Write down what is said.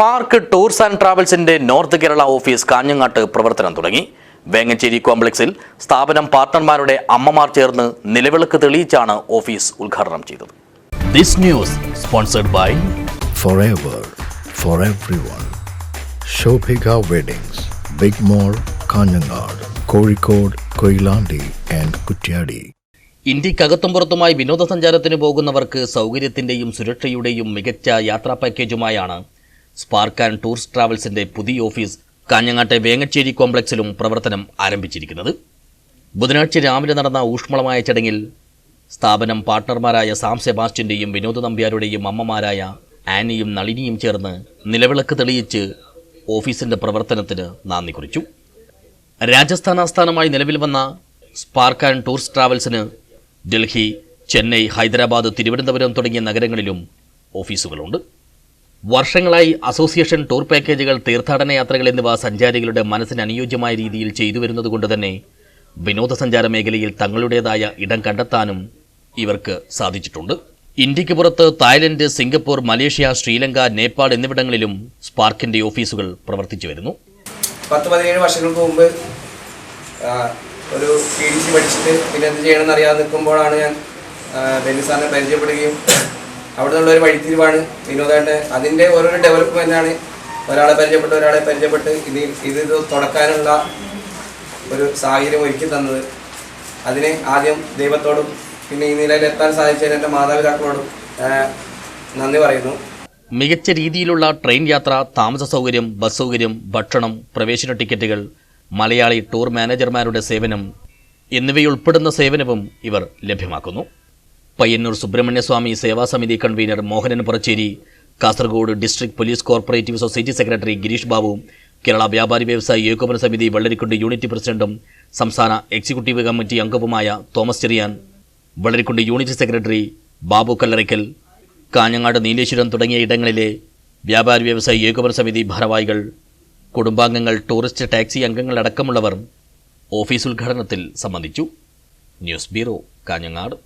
Spark tours and ട്രാവൽസിന്റെ north Kerala office കാഞ്ഞങ്ങാട്ട് പ്രവർത്തനം തുടങ്ങി വേങ്ങഞ്ചേരി കോംപ്ലക്സിൽ സ്ഥാപനം പാർട്ണർമാരുടെ അമ്മമാർ ചേർന്ന് നിലവിളക്ക് തെളിയിച്ചാണ് ഓഫീസ് ഉദ്ഘാടനം ചെയ്തത് this news sponsored by for everyone. Shobhika Weddings, Big Mall, Kanyanad, Kozhikode, Koilandi and Kutyadi. ഇന്ത്യക്കകത്തും പുറത്തുമായി വിനോദസഞ്ചാരത്തിന് പോകുന്നവർക്ക് സൗകര്യത്തിന്റെയും സുരക്ഷയുടെയും മികച്ച യാത്രാ പാക്കേജുമായാണ് സ്പാർക്ക് ആൻഡ് ടൂറിസ്റ്റ് ട്രാവൽസിന്റെ പുതിയ ഓഫീസ് കാഞ്ഞങ്ങാട്ടെ വേങ്ങച്ചേരി കോംപ്ലക്സിലും പ്രവർത്തനം ആരംഭിച്ചിരിക്കുന്നത്. ബുധനാഴ്ച രാവിലെ നടന്ന ഊഷ്മളമായ ചടങ്ങിൽ സ്ഥാപനം പാർട്ണർമാരായ സാം സെബാസ്റ്റ്യന്റെയും വിനോദ നമ്പ്യാരുടെയും അമ്മമാരായ ആനിയും നളിനിയും ചേർന്ന് നിലവിളക്ക് തെളിയിച്ച് ഓഫീസിന്റെ പ്രവർത്തനത്തിന് നന്ദി കുറിച്ചു. രാജസ്ഥാൻ ആസ്ഥാനമായി നിലവിൽ വന്ന സ്പാർക്ക് ആൻഡ് ടൂറിസ്റ്റ് ട്രാവൽസിന് ഡൽഹി ചെന്നൈ ഹൈദരാബാദ് തിരുവനന്തപുരം തുടങ്ങിയ നഗരങ്ങളിലും ഓഫീസുകളുണ്ട്. വർഷങ്ങളായി അസോസിയേഷൻ ടൂർ പാക്കേജുകൾ തീർത്ഥാടന യാത്രകൾ എന്നിവ സഞ്ചാരികളുടെ മനസ്സിന് അനുയോജ്യമായ രീതിയിൽ ചെയ്തു വരുന്നതുകൊണ്ട് തന്നെ വിനോദസഞ്ചാര മേഖലയിൽ തങ്ങളുടേതായ ഇടം കണ്ടെത്താനും ഇവർക്ക് സാധിച്ചിട്ടുണ്ട്. ഇന്ത്യയ്ക്ക് പുറത്ത് Thailand Singapore Malaysia Sri Lanka Nepal എന്നിവിടങ്ങളിലും സ്പാർക്കിന്റെ ഓഫീസുകൾ പ്രവർത്തിച്ചു വരുന്നു. പത്ത് പതിനേഴ് വർഷങ്ങൾക്ക് മുമ്പ് ഒരു പി ഡി സി പഠിച്ചിട്ട് പിന്നെ എന്ത് ചെയ്യണമെന്ന് അറിയാതെ നിൽക്കുമ്പോഴാണ് ഞാൻ ബെന്നിസാറിനെ പരിചയപ്പെടുകയും അവിടെ നിന്നുള്ള ഒരു വഴിത്തിരിവാണ്. വിനോദേട്ടൻ അതിന്റെ ഓരോരോ ഡെവലപ്മെന്റാണ് ഒരാളെ പരിചയപ്പെട്ട് ഒരാളെ പരിചയപ്പെട്ട് ഇത് ഇത് ഇത് തുടക്കാനുള്ള ഒരു സാഹചര്യം ഒരുക്കി തന്നത്. അതിന് ആദ്യം ദൈവത്തോടും പിന്നെ ഈ നിലയിൽ എത്താൻ സാധിച്ചതിന് എന്റെ മാതാപിതാക്കളോടും നന്ദി പറയുന്നു. മികച്ച രീതിയിലുള്ള ട്രെയിൻ യാത്ര താമസ സൗകര്യം ബസ് സൗകര്യം ഭക്ഷണം പ്രവേശന ടിക്കറ്റുകൾ മലയാളി ടൂർ മാനേജർമാരുടെ സേവനം എന്നിവയുൾപ്പെടുന്ന സേവനവും ഇവർ ലഭ്യമാക്കുന്നു. Payyanur Subrahmanyaswamy സേവാസമിതി convener Mohanan Puracheri Kasargod district police cooperative society secretary Girish Babu Kerala വ്യാപാരി വ്യവസായി ഏകോപന സമിതി വെള്ളരിക്കുണ്ട് യൂണിറ്റ് പ്രസിഡന്റും സംസ്ഥാന എക്സിക്യൂട്ടീവ് കമ്മിറ്റി അംഗവുമായ Thomas Cheriyan Vellarikundu unit secretary Babu Kallarakkal Kanhangad Nileshwaram തുടങ്ങിയ ഇടങ്ങളിലെ വ്യാപാരി വ്യവസായി ഏകോപന സമിതി ഭാരവാഹികൾ കുടുംബാംഗങ്ങൾ ടൂറിസ്റ്റ് ടാക്സി അംഗങ്ങളടക്കമുള്ളവർ ഓഫീസ് ഉദ്ഘാടനത്തിൽ സംബന്ധിച്ചു. News bureau Kanhangad.